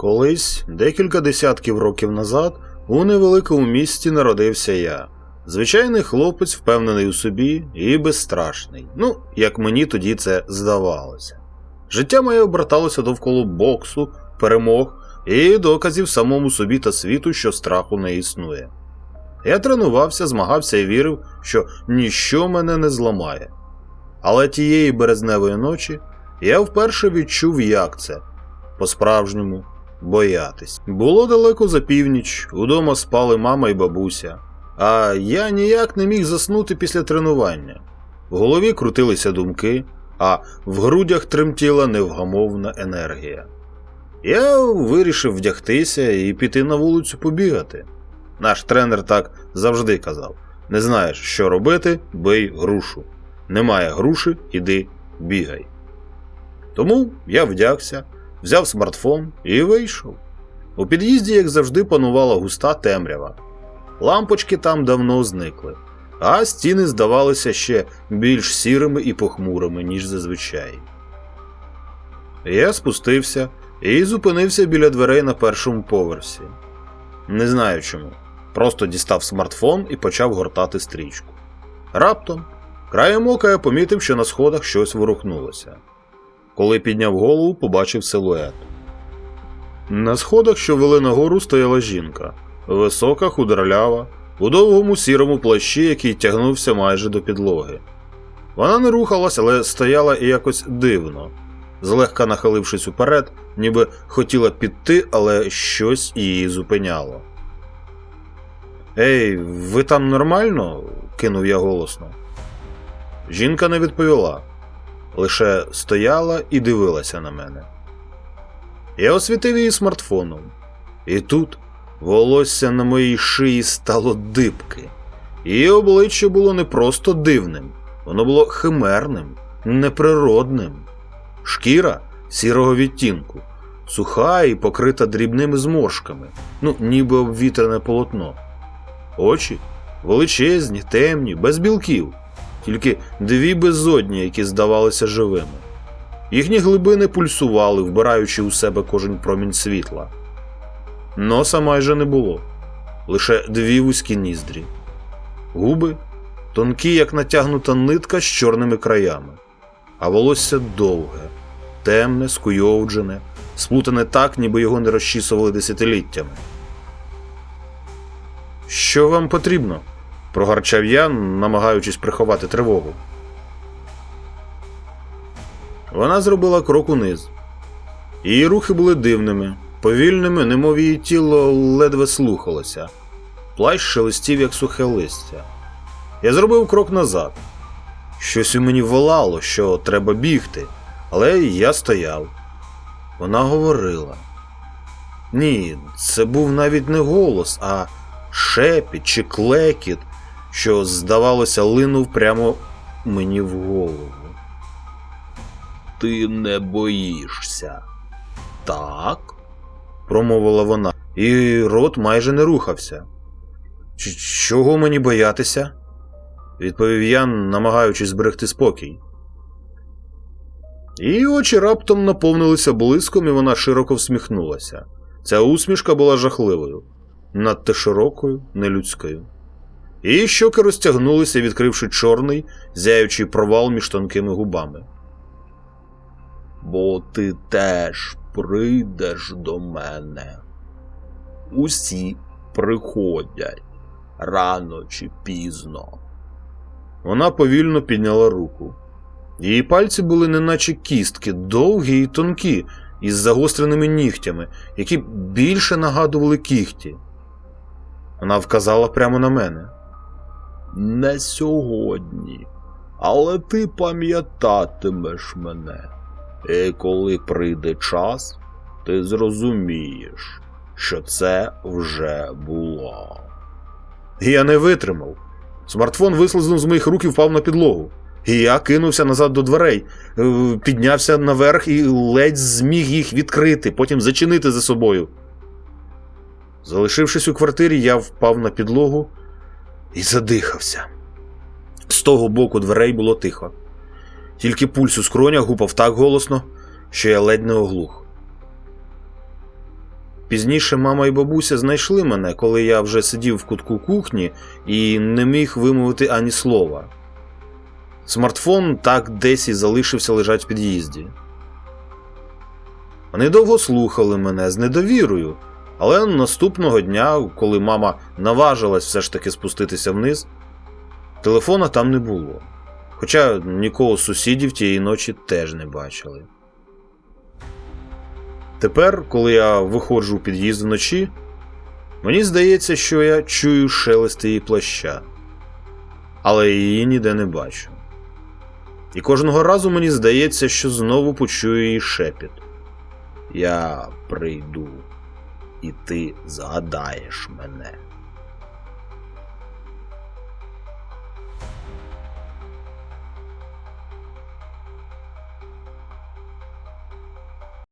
Колись, декілька десятків років назад, у невеликому місті народився я. Звичайний хлопець, впевнений у собі і безстрашний. Ну, як мені тоді це здавалося. Життя моє оберталося довкола боксу, перемог і доказів самому собі та світу, що страху не існує. Я тренувався, змагався і вірив, що ніщо мене не зламає. Але тієї березневої ночі я вперше відчув, як це по-справжньому боятись. Було далеко за північ, удома спали мама і бабуся, а я ніяк не міг заснути після тренування. В голові крутилися думки, а в грудях тремтіла невгамовна енергія. Я вирішив вдягтися і піти на вулицю побігати. Наш тренер так завжди казав: не знаєш, що робити, бий грушу. Немає груші, іди бігай. Тому я вдягся, взяв смартфон і вийшов. У під'їзді, як завжди, панувала густа темрява. Лампочки там давно зникли, а стіни здавалися ще більш сірими і похмурими, ніж зазвичай. Я спустився і зупинився біля дверей на першому поверсі. Не знаю чому. Просто дістав смартфон і почав гортати стрічку. Раптом, краєм ока я помітив, що на сходах щось ворухнулося. Коли підняв голову, побачив силует. На сходах, що вели нагору, стояла жінка, висока, худорлява, у довгому сірому плащі, який тягнувся майже до підлоги. Вона не рухалась, але стояла і якось дивно, злегка нахилившись уперед, ніби хотіла піти, але щось її зупиняло. Ей, ви там нормально? кинув я голосно. Жінка не відповіла, лише стояла і дивилася на мене. Я освітив її смартфоном, і тут волосся на моїй шиї стало дибки. Її обличчя було не просто дивним, воно було химерним, неприродним. Шкіра сірого відтінку, суха і покрита дрібними зморшками, ну, ніби обвітрене полотно. Очі величезні, темні, без білків, тільки дві безодні, які здавалися живими. Їхні глибини пульсували, вбираючи у себе кожен промінь світла. Носа майже не було, лише дві вузькі ніздрі. Губи тонкі, як натягнута нитка з чорними краями, а волосся довге, темне, скуйовджене, сплутане так, ніби його не розчісували десятиліттями. Що вам потрібно? Прогарчав я, намагаючись приховати тривогу. Вона зробила крок униз. Її рухи були дивними, повільними, немов її тіло ледве слухалося. Плащ шелестів, як сухе листя. Я зробив крок назад. Щось у мені волало, що треба бігти, але я стояв. Вона говорила. Ні, це був навіть не голос, а шепіт чи клекіт, що, здавалося, линув прямо мені в голову. Ти не боїшся. Так? промовила вона, і рот майже не рухався. Чого мені боятися? відповів я, намагаючись зберегти спокій. Її очі раптом наповнилися блиском, і вона широко всміхнулася. Ця усмішка була жахливою, надто широкою, нелюдською. Її щоки розтягнулися, відкривши чорний, зяючий провал між тонкими губами. Бо ти теж прийдеш до мене. Усі приходять рано чи пізно. Вона повільно підняла руку. Її пальці були неначе кістки, довгі і тонкі, із загостреними нігтями, які більше нагадували кіхті. Вона вказала прямо на мене. Не сьогодні, але ти пам'ятатимеш мене. І коли прийде час, ти зрозумієш, що це вже було. Я не витримав. Смартфон вислизнув з моїх рук і впав на підлогу. І я кинувся назад до дверей, е, піднявся наверх і ледь зміг їх відкрити, потім зачинити за собою. Залишившись у квартирі, я впав на підлогу і задихався. З того боку дверей було тихо. Тільки пульс у скронях гупав так голосно, що я ледь не оглух. Пізніше мама і бабуся знайшли мене, коли я вже сидів в кутку кухні і не міг вимовити ані слова. Смартфон так десь і залишився лежать в під'їзді. Вони довго слухали мене з недовірою, але наступного дня, коли мама наважилась все ж таки спуститися вниз, телефона там не було. Хоча нікого з сусідів тієї ночі теж не бачили. Тепер, коли я виходжу у під'їзд вночі, мені здається, що я чую шелест її плаща, але її ніде не бачу. І кожного разу мені здається, що знову почую її шепіт. Я прийду, і ти згадаєш мене.